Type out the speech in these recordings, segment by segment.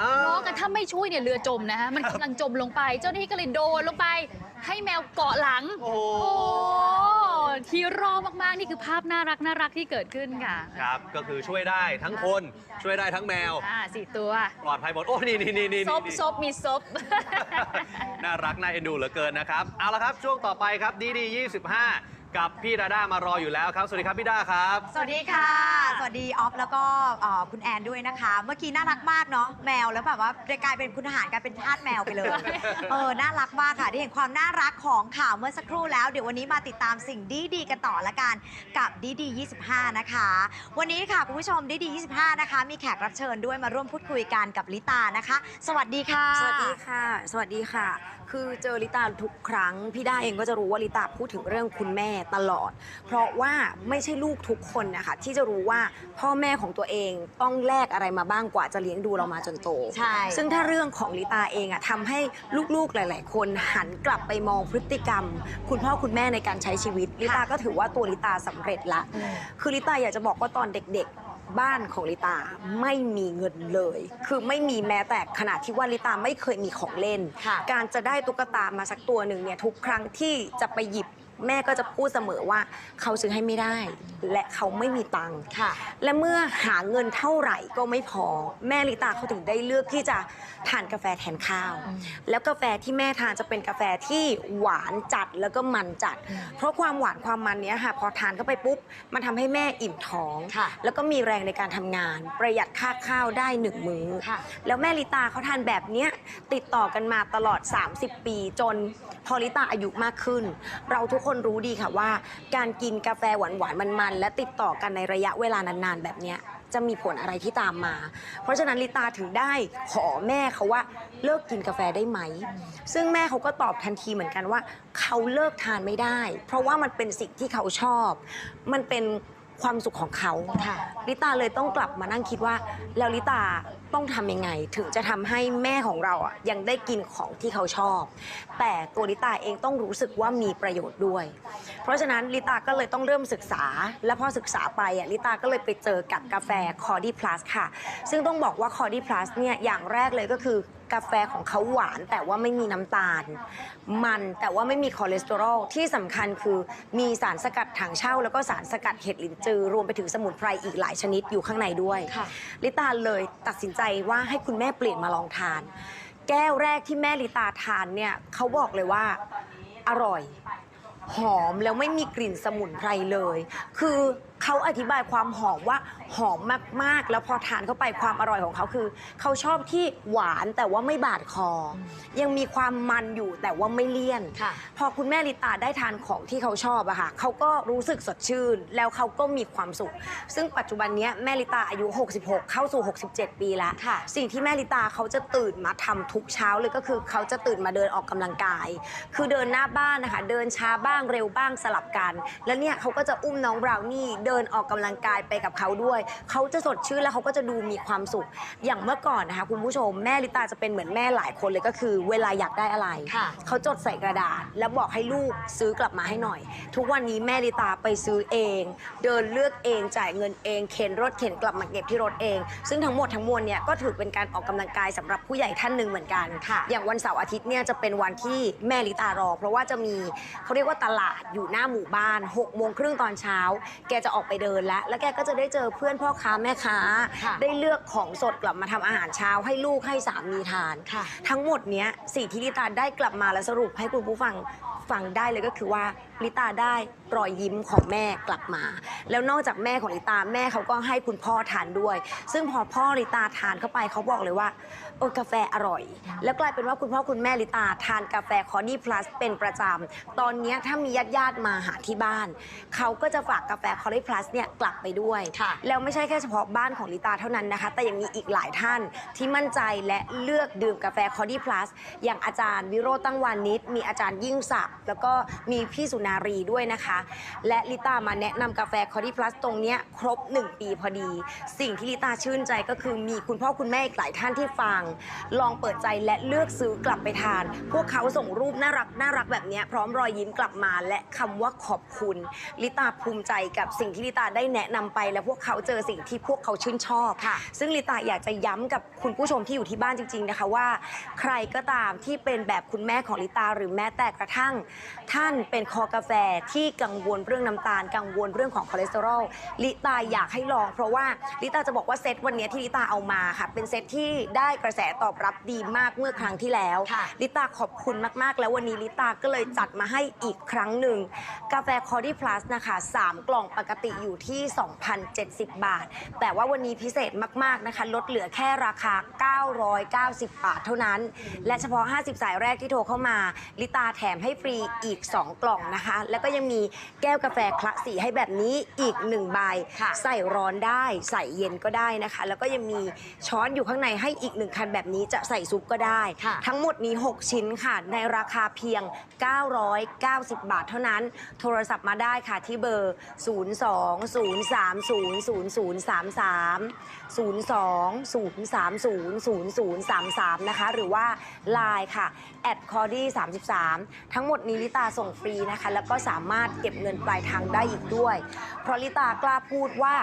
อ่าเพราะกันถ้าไม่ช่วยเนี่ยเรือจมนะฮะ มันกำลังจมลงไป เจ้าหน้าที่ก็เลยโดนลงไป ให้แมวเกาะหลัง โอ้โอ้ทีรอมากๆ นี่คือภาพน่ารักน่ารักที่เกิดขึ้นค่ะครับ ก็คือช่วยได้ทั้งคนช่วยได้ทั้งแมว อ่าสี่ตัวปลอดภัยหมด โอ้นี่นี่นี่นี่ซบนี่ซบมีซบ น่ารัก น่าเอ็นดูเหลือเกินนะครับ เอาละครับ ช่วงต่อไปครับดีดี25 กับพี่ดาด้ามารออยู่แล้วครับ สวัสดีครับพี่ด้าครับ สวัสดีค่ะ สวัสดีออฟแล้วก็เอ่อคุณแอนด้วยนะคะ เมื่อกี้น่ารักมากเนาะแมวแล้วแบบว่ากลายเป็นคุณทหารกลายเป็นทาสแมวไปเลย เออน่ารักมากค่ะได้เห็นความน่ารักของข่าวเมื่อสักครู่แล้ว เดี๋ยววันนี้มาติดตามสิ่งดีดีๆกันต่อละกันกับดีดี25 นะคะ วันนี้ค่ะคุณผู้ชมดีดี25 นะคะ มีแขกรับเชิญด้วยมาร่วมพูดคุยกันกับลิตานะคะ สวัสดีค่ะ สวัสดีค่ะ สวัสดีค่ะ คือเจอลิตาทุกครั้ง พี่ด้าเองก็จะรู้ว่าลิตาพูดถึงเรื่องคุณแม่ตลอด เพราะว่าไม่ใช่ลูกทุกคนนะคะที่จะรู้ว่าพ่อแม่ของตัวเองต้องแลกอะไรมาบ้างกว่าจะเลี้ยงดูเรามาจนโต ใช่ ซึ่งถ้าเรื่องของลิตาเองอะทำให้ลูกๆหลาย ๆ คนหันกลับไปมองพฤติกรรม คุณพ่อคุณแม่ในการใช้ชีวิตลิตาก็ถือว่าตัวลิตาสำเร็จละ คือลิตาอยากจะบอกว่าตอนเด็กๆบ้านของลิตาไม่มีเงินเลย คือไม่มีแม้แต่ขนาดที่ว่าลิตาไม่เคยมีของเล่นค่ะการจะได้ตุ๊กตามาสักตัวหนึ่งเนี่ยทุกครั้งที่จะไปหยิบ แม่ก็จะพูดเสมอว่าเขาซื้อให้ไม่ได้ และเขาไม่มีตังค์ค่ะ และเมื่อหาเงินเท่าไหร่ก็ไม่พอ แม่ลิตาเขาถึงได้เลือกที่จะทานกาแฟแทนข้าว แล้วกาแฟที่แม่ทานจะเป็นกาแฟที่หวานจัดแล้วก็มันจัด เพราะความหวานความมันเนี้ยค่ะ พอทานเข้าไปปุ๊บมันทำให้แม่อิ่มท้อง ค่ะ แล้วก็มีแรงในการทำงาน ประหยัดค่าข้าวได้หนึ่งมื้อ ค่ะ แล้วแม่ลิตาเขาทานแบบเนี้ยติดต่อกันมาตลอด 30 ปีจนพ อลิตาอายุมากขึ้น เราทุกคนรู้ดีค่ะว่า การกินกาแฟหวานๆมัน ๆ และติดต่อกันในระยะเวลานาน ๆ แบบเนี้ยจะมีผลอะไรที่ตามมา เพราะฉะนั้นลิตาถึงได้ขอแม่เขาว่าเลิกกินกาแฟได้ไหม ซึ่งแม่เขาก็ตอบทันทีเหมือนกันว่า เขาเลิกทานไม่ได้ เพราะว่ามันเป็นสิ่งที่เขาชอบ มันเป็นความสุขของเขาค่ะลิตาเลยต้องกลับมานั่งคิดว่าแล้วลิตา ต้องทำยังไง ถึงจะทำให้แม่ของเราอะยังได้กินของที่เขาชอบ แต่ตัวลิตาเองต้องรู้สึกว่ามีประโยชน์ด้วย เพราะฉะนั้นลิตาก็เลยต้องเริ่มศึกษา และพอศึกษาไปอะลิตาก็เลยไปเจอกับกาแฟคอร์ดีพลัสค่ะ ซึ่งต้องบอกว่าคอร์ดีพลัสเนี่ยอย่างแรกเลยก็คือกาแฟของเขาหวานแต่ว่าไม่มีน้ำตาล มันแต่ว่าไม่มีคอเลสเตอรอลที่สำคัญคือมีสารสกัดถังเช่า แล้วก็สารสกัดเห็ดลินจือ รวมไปถึงสมุนไพรอีกหลายชนิดอยู่ข้างในด้วยค่ะลิตาเลยตัดสินใจว่าให้คุณแม่เปลี่ยนมาลองทาน แก้วแรกที่แม่ลิตาทานเนี่ยเขาบอกเลยว่าอร่อย หอมแล้วไม่มีกลิ่นสมุนไพรเลย คือ เขาอธิบายความหอมว่าหอมมากๆ แล้วพอทานเข้าไปความอร่อยของเขาคือ เขาชอบที่หวานแต่ว่าไม่บาดคออยังมีความมันอยู่แต่ว่าไม่เลี่ยน ค่ะ พอคุณแม่ลิตาได้ทานของที่เขาชอบอะค่ะเขาก็รู้สึกสดชื่น แล้วเขาก็มีความสุข ซึ่งปัจจุบันเนี้ยแม่ลิตาอายุ 66 เข้าสู่ 67 ปีแล้ว ค่ะ สิ่งที่แม่ลิตาเขาจะตื่นมาทำทุกเช้าเลยก็คือเขาจะตื่นมาเดินออกกำลังกาย คือเดินหน้าบ้านนะคะ เดินช้าบ้างเร็วบ้างสลับกัน แล้วเนี่ยเขาก็จะอุ้มน้องบราวนี่เดินออกกำลังกายไปกับเขาด้วย เขาจะสดชื่นแล้วเขาก็จะดูมีความสุข อย่างเมื่อก่อนนะคะคุณผู้ชมแม่ลิตาจะเป็นเหมือนแม่หลายคนเลยก็คือ เวลาอยากได้อะไรค่ะเขาจดใส่กระดาษ แล้วบอกให้ลูกซื้อกลับมาให้หน่อย ทุกวันนี้แม่ลิตาไปซื้อเอง เดินเลือกเองจ่ายเงินเองเข็นรถเข็นกลับมาเก็บที่รถเอง ซึ่งทั้งหมดทั้งมวลเนี่ยก็ถือเป็นการออกกำลังกายสำหรับผู้ใหญ่ท่านหนึ่งเหมือนกันค่ะอย่างวันเสาร์อาทิตย์เนี่ยจะเป็นวันที่แม่ลิตารอ เพราะว่าจะมีเขาเรียกว่าตลาดอยู่หน้าหมู่บ้าน6กโมงครึ่งตอนเช้า แกจะออกไปเดินแล้ว แล้วแกก็จะได้เจอเพื่อนพ่อค้าแม่ค้า ค่ะได้เลือกของสดกลับมาทำอาหารเช้าให้ลูกให้สามีทาน ค่ะ ทั้งหมดเนี้ยสิ่งที่ลิตาได้กลับมาและสรุปให้คุณผู้ฟังฟังได้เลยก็คือว่าลิตาได้รอยยิ้มของแม่กลับมา แล้วนอกจากแม่ของลิตาแม่เขาก็ให้คุณพ่อทานด้วย ซึ่งพอพ่อลิตาทานเข้าไปเขาบอกเลยว่าโอ้กาแฟอร่อย แล้วกลายเป็นว่าคุณพ่อคุณแม่ลิตาทานกาแฟคอร์ดี้พลัสเป็นประจำตอนเนี้ยถ้ามีญาติญาติๆมาหาที่บ้านเขาก็จะฝากกาแฟคอร์ดี้พลัสเนี่ยกลับไปด้วย ค่ะ แล้วไม่ใช่แค่เฉพาะบ้านของลิตาเท่านั้นนะคะ แต่ยังมีอีกหลายท่านที่มั่นใจและเลือกดื่มกาแฟคอร์ดี้พลัสอย่างอาจารย์วิโรจน์ตั้งวานิชมีอาจารย์ยิ่งศักดิ์แล้วก็มีพี่สุนารีด้วยนะคะ และลิตามาแนะนำกาแฟคอดี้พลัสตรงเนี้ยครบ 1 ปีพอดี สิ่งที่ลิตาชื่นใจก็คือมีคุณพ่อคุณแม่อีกหลายท่านที่ฟัง ลองเปิดใจและเลือกซื้อกลับไปทาน พวกเขาส่งรูปน่ารักน่ารักแบบเนี้ยพร้อมรอยยิ้มกลับมาและคำว่าขอบคุณลิตาภูมิใจกับสิ่งที่ลิตาได้แนะนำไป และพวกเขาเจอสิ่งที่พวกเขาชื่นชอบ ค่ะ ซึ่งลิตาอยากจะย้ำกับคุณผู้ชมที่อยู่ที่บ้านจริง ๆ นะคะว่า ใครก็ตามที่เป็นแบบคุณแม่ของลิตาหรือแม้แต่กระทั่ง ท่านเป็นคอกาแฟที่กังวลเรื่องน้ำตาล กังวลเรื่องของคอเลสเตอรอลลิตาอยากให้ลอง เพราะว่าลิตาจะบอกว่าเซตวันนี้ที่ลิตาเอามาค่ะ เป็นเซตที่ได้กระแสตอบรับดีมากเมื่อครั้งที่แล้วค่ะ ลิตาขอบคุณมากๆ แล้ววันนี้ลิตาก็เลยจัดมาให้อีกครั้งหนึ่งกาแฟคอร์ดี้พลัสนะคะ3กล่องปกติอยู่ที่ 2,070 บาท แต่ว่าวันนี้พิเศษมาก ๆ นะคะ ลดเหลือแค่ราคา 990 บาทเท่านั้น และเฉพาะ 50 สายแรกที่โทรเข้ามา ลิตาแถมให้ฟรีอีก 2 กล่องนะคะ แล้วก็ยังมีแก้วกาแฟคละสีให้แบบนี้อีก 1 ใบค่ะใส่ร้อนได้ ใส่เย็นก็ได้นะคะ แล้วก็ยังมีช้อนอยู่ข้างในให้อีกหนึ่งคันแบบนี้จะใส่ซุปก็ได้ค่ะทั้งหมดนี้ 6 ชิ้นค่ะ ในราคาเพียง 990 บาทเท่านั้น โทรศัพท์มาได้ค่ะที่เบอร์ 02-030-0033 02-030-0033 นะคะ หรือว่า Line ค่ะ at c o r d y 33 ทั้งหมดนี้ลิตาส่งฟรีนะคะ แล้วก็สามารถเก็บเงินปลายทางได้อีกด้วย เพราะลิตากล้าพูดว่า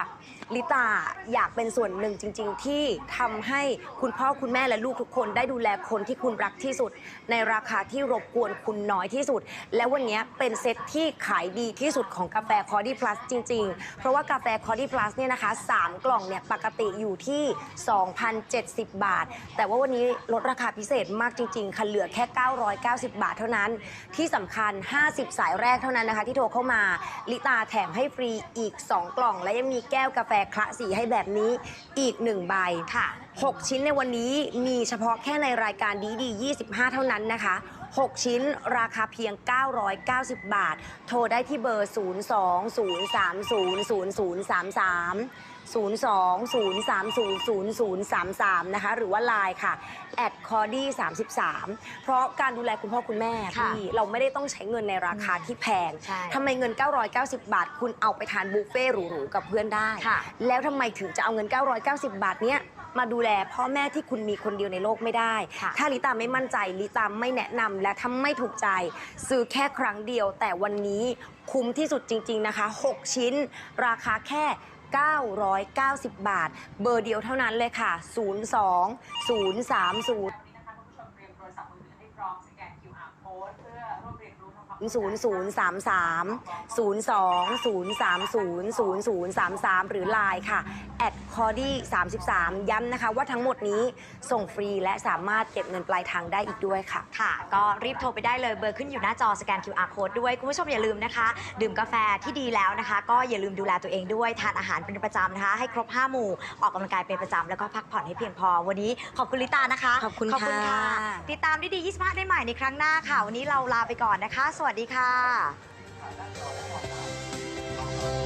ลิตาอยากเป็นส่วนหนึ่งจริง ๆ ที่ทำให้คุณพ่อคุณแม่และลูกทุกคนได้ดูแลคนที่คุณรักที่สุด ในราคาที่รบกวนคุณน้อยที่สุด และวันนี้เป็นเซตที่ขายดีที่สุดของกาแฟคอร์ดี้พลัสจริง ๆเพราะว่ากาแฟคอร์ดี้พลัสเนี่ยนะคะ3กล่องเนี่ยปกติอยู่ที่ 2,070 บาท แต่ว่าวันนี้ลดราคาพิเศษมากจริงๆค่ะเหลือแค่ 990 บาทเท่านั้น ที่สำคัญ 50 สายแรกเท่านั้นนะคะ ที่โทรเข้ามา ลิตาแถมให้ฟรีอีก 2 กล่อง และยังมีแก้วกาแฟคละสีให้แบบนี้อีก 1 ใบค่ะ 6 ชิ้นในวันนี้มีเฉพาะแค่ในรายการดีดี25 เท่านั้นนะคะ 6 ชิ้นราคาเพียง 990 บาท โทรได้ที่เบอร์ 02-030-0033 02-030-0033 นะคะ หรือว่า Line ค่ะ at c o r d y 33 เพราะการดูแลคุณพ่อคุณแม่ค่ะพี่เราไม่ได้ต้องใช้เงินในราคาที่แพงใช่ทำไมเงิน 990 บาท คุณเอาไปทานบุฟเฟ่ต์หรูๆกับเพื่อนได้ ค่ะ แล้วทำไมถึงจะเอาเงิน 990 บาทเนี้ย มาดูแลพ่อแม่ที่คุณมีคนเดียวในโลกไม่ได้ ค่ะถ้าลิตาไม่มั่นใจลิตาไม่แนะนำและถ้าไม่ถูกใจ ซื้อแค่ครั้งเดียว แต่วันนี้คุ้มที่สุดจริง ๆนะคะ 6 ชิ้น ราคาแค่ 990 บาท เบอร์เดียวเท่านั้นเลยค่ะ 02 030 0033 02 030 0033 หรือ Line ค่ะ at c o r d y 33 ย้ำนะคะว่าทั้งหมดนี้ส่งฟรีและสามารถเก็บเงินปลายทางได้อีกด้วยค่ะ ค่ะ ก็รีบโทรไปได้เลยเบอร์ขึ้นอยู่หน้าจอสแกน QR code ด้วย คุณผู้ชมอย่าลืมนะคะ ดื่มกาแฟที่ดีแล้วนะคะ ก็อย่าลืมดูแลตัวเองด้วย ทานอาหารเป็นประจำนะคะ ให้ครบ 5 หมู่ ออกกำลังกายเป็นประจำแล้วก็พักผ่อนให้เพียงพอ วันนี้ขอบคุณลิตานะคะขอบคุณขอบคุณค่ะค่ะ ติดตามดีดี25 ได้ใหม่ในครั้งหน้าค่ะ วันนี้เราลาไปก่อนนะคะสสวัสดีค่ะ